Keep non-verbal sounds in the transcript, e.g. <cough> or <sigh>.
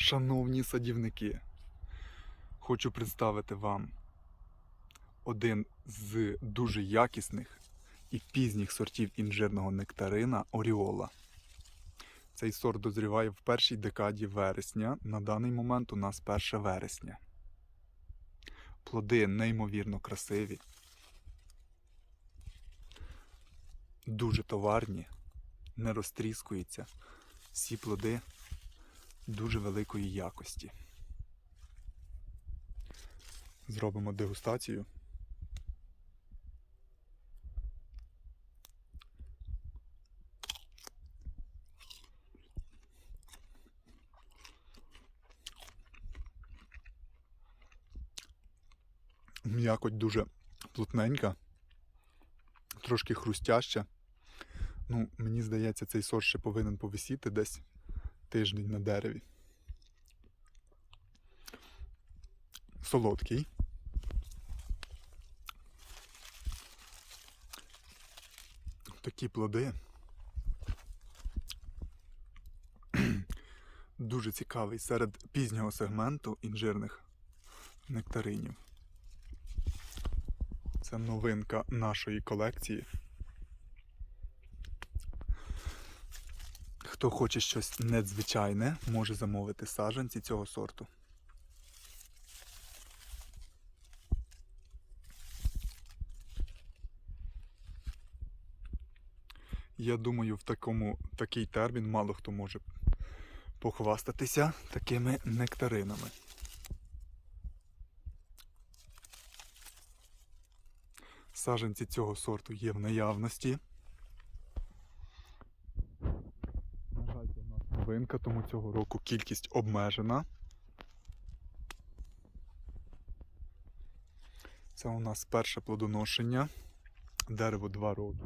Шановні садівники, хочу представити вам один з дуже якісних і пізніх сортів інжирного нектарина Оріола. Цей сорт дозріває в першій декаді вересня. На даний момент у нас 1 вересня. Плоди неймовірно красиві, дуже товарні, не розтріскуються. Всі плоди дуже великої якості. Зробимо дегустацію. М'якоть дуже плотненька, трошки хрустяща. Ну, мені здається, цей сорт ще повинен повисіти десь тиждень на дереві. Солодкий. Такі плоди. <clears throat> Дуже цікавий серед пізнього сегменту інжирних нектаринів. Це новинка нашої колекції. Хто хоче щось надзвичайне, може замовити саджанці цього сорту. Я думаю, в такому такий термін мало хто може похвастатися такими нектаринами. Саджанці цього сорту є в наявності. На жаль, це в нас новинка, тому цього року кількість обмежена. Це у нас перше плодоношення. Дерево 2 роки.